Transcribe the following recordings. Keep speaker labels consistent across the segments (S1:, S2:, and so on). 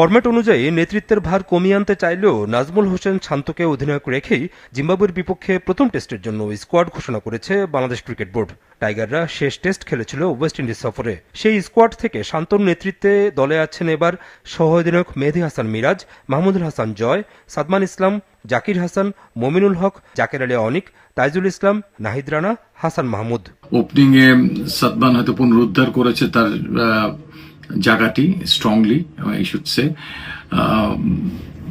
S1: Format অনুযায়ী নেতৃত্বের ভার কমিয়ে আনতে চাইলেও নাজমুল হোসেন শান্তকে অধিনায়ক রেখেই জিম্বাবুয়ের বিপক্ষে প্রথম টেস্টের জন্য স্কোয়াড ঘোষণা করেছে বাংলাদেশ ক্রিকেট বোর্ড। টাইগাররা শেষ টেস্ট খেলেছিল ওয়েস্ট ইন্ডিজ সফরে। সেই স্কোয়াড থেকে শান্তর নেতৃত্বে দলে আছেন এবার সহ অধিনায়ক মেহেদি হাসান মিরাজ, মাহমুদুল হাসান জয়, সাদমান ইসলাম, জাকির হাসান, মমিনুল হক, জাকের আলী অনিক, তাইজুল ইসলাম, নাহিদ রানা, হাসান মাহমুদ।
S2: ওপেনিং এ সাদমান হয়তো পুনরুদ্ধার করেছে তার জায়গাটি স্ট্রংলি এই শুটসে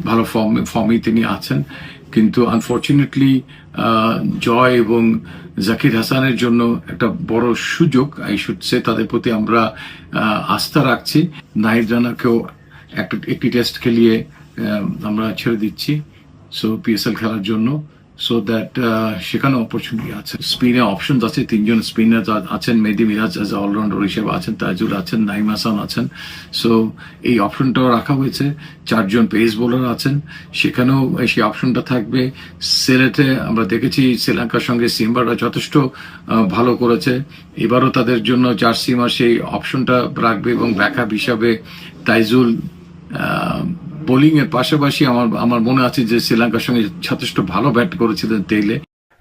S2: ভালো ফর্ম ফর্মেই তিনি আছেন। কিন্তু আনফর্চুনেটলি জয় এবং জাকির হাসানের জন্য একটা বড় সুযোগ এই শুটসে তাদের প্রতি আমরা আস্থা রাখছি। নাহিদ রানাকেও একটা, একটি টেস্ট খেলিয়ে আমরা ছেড়ে দিচ্ছি। সো পিএসএল খেলার জন্য। সো দ্যাট সেখানে অপরচুনিটি আছে স্পিনে অপশন আছে তিনজন স্পিনার আছেন মেহেদি মিরাজ অ্যাজ অলরাউন্ডার হিসেবে আছেন তাজুল আছেন নাইম হাসান আছেন। সো এই অপশনটাও রাখা হয়েছে। চারজন পেস বোলার আছেন। সেখানেও সেই অপশনটা থাকবে। সিলেটে আমরা দেখেছি শ্রীলঙ্কার সঙ্গে সিম্বাররা যথেষ্ট ভালো করেছে। এবারও তাদের জন্য চার সিমার সেই অপশনটা রাখবে এবং ব্যাকআপ হিসাবে তাইজুল বোলিং এর পাশাপাশি আমার আমার মনে আছে যে শ্রীলঙ্কার সঙ্গে যথেষ্ট ভালো ব্যাট করেছিলেন তেইলে।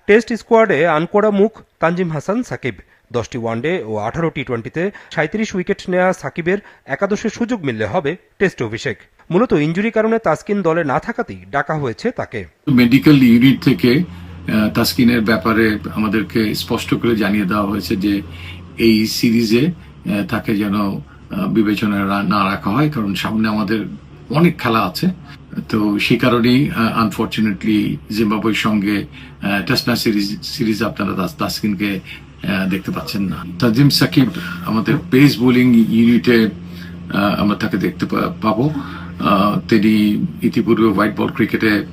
S1: টেস্ট স্কোয়াডে আনকোড়া মুখ তানজিম হাসান সাকিব। দশটি ওয়ানডে ও আঠারো টি টোয়েন্টিতে সাঁত্রিশ উইকেট নেওয়া সাকিবের একাদশের সুযোগ মিললে হবে টেস্ট অভিষেক। মূলত ইঞ্জুরি কারণে তাসকিন দলে না থাকাতেই ডাকা হয়েছে তাকে।
S2: মেডিকেল ইউনিট থেকে তাসকিনের ব্যাপারে আমাদেরকে স্পষ্ট করে জানিয়ে দেওয়া হয়েছে যে এই সিরিজে তাকে যেন আহ, বিবেচনায় না রাখা হয় কারণ সামনে আমাদের অনেক খেলা আছে। তো সেই কারণেই আনফর্চুনেটলি জিম্বাবুয়ের সঙ্গে টেস্ট ম্যাচ সিরিজ সিরিজ আপনারা তাস- তাসকিনকে দেখতে পাচ্ছেন না। তাজিম সাকিব আমাদের পেস বোলিং ইউনিটে আমরা তাকে দেখতে পাবো। তিনি ইতিপূর্বে হোয়াইট বল ক্রিকেটে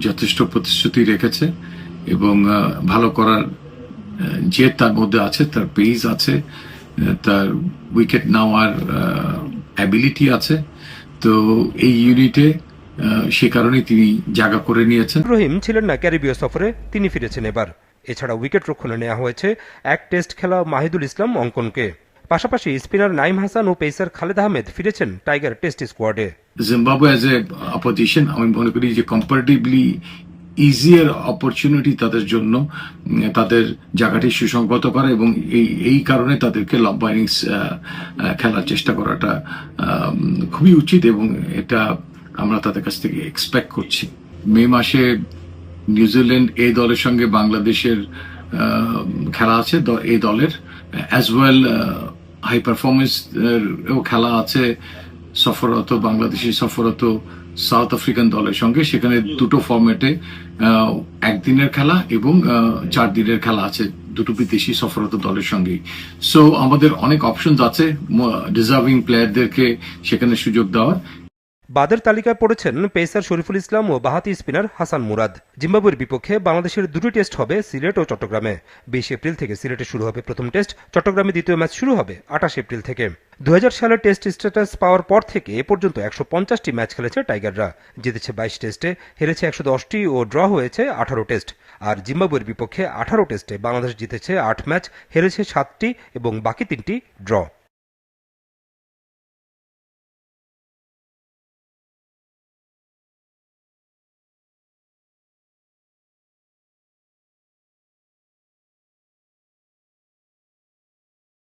S2: যথেষ্ট প্রতিশ্রুতি রেখেছে এবং ভালো করার জেদ তার মধ্যে আছে, তার পেজ আছে তার উইকেট নেওয়ার অ্যাবিলিটি আছে। তো এই ইউনিটে সে কারণে তিনি জায়গা করে নিয়েছেন।
S1: রহিম ছিলেন না ক্যারিবীয় সফরে তিনি ফিরেছেন এবার। এছাড়া উইকেট রক্ষণে নেওয়া হয়েছে এক টেস্ট খেলা মাহিদুল ইসলাম অঙ্কনকে। পাশাপাশি স্পিনার নাইম হাসান ও পেসার খালেদ আহমেদ ফিরেছেন টাইগার টেস্ট স্কোয়াডে।
S2: জিম্বাবু অ্যাজ এ অপোজিশন আমি মনে করি যে কম্পারেটিভলি ইজিয়ার অপরচুনিটি তাদের জন্য, তাদের জায়গাটি সুসংগত করা এবং এই এই কারণে তাদেরকে লম্বা ইনিংস খেলার চেষ্টা করাটা খুবই উচিত এবং এটা আমরা তাদের কাছ থেকে এক্সপেক্ট করছি। মে মাসে নিউজিল্যান্ড এই দলের সঙ্গে বাংলাদেশের খেলা আছে এই দলের অ্যাজ ওয়েল হাই পারফরমেন্স খেলা আছে সফররত বাংলাদেশি সফররত সাউথ আফ্রিকান দলের সঙ্গে। সেখানে দুটো ফরম্যাটে একদিনের খেলা এবং চার দিনের খেলা আছে দুটো বিদেশি সফররত দলের সঙ্গেই। সো আমাদের অনেক অপশনস আছে ডিজার্ভিং প্লেয়ারদেরকে সেখানে সুযোগ দেওয়ার।
S1: বাদের তালিকায় পড়েছেন পেসার শরীফুল ইসলাম ও বাহাতি স্পিনার হাসান মুরাদ। জিম্বাবুয়ের বিপক্ষে বাংলাদেশের দুটি টেস্ট হবে সিলেট ও চট্টগ্রামে। বিশ এপ্রিল থেকে সিলেটে শুরু হবে প্রথম টেস্ট। চট্টগ্রামে দ্বিতীয় ম্যাচ শুরু হবে আঠাশ এপ্রিল থেকে। দু সালে টেস্ট স্ট্যাটাস পাওয়ার পর থেকে এ পর্যন্ত একশো পঞ্চাশটি ম্যাচ খেলেছে টাইগাররা। জিতেছে বাইশ টেস্টে, হেরেছে একশো দশটি ও ড্র হয়েছে আঠারো টেস্ট। আর জিম্বাবুয়ের বিপক্ষে আঠারো টেস্টে বাংলাদেশ জিতেছে আট ম্যাচ, হেরেছে সাতটি এবং বাকি তিনটি ড্র।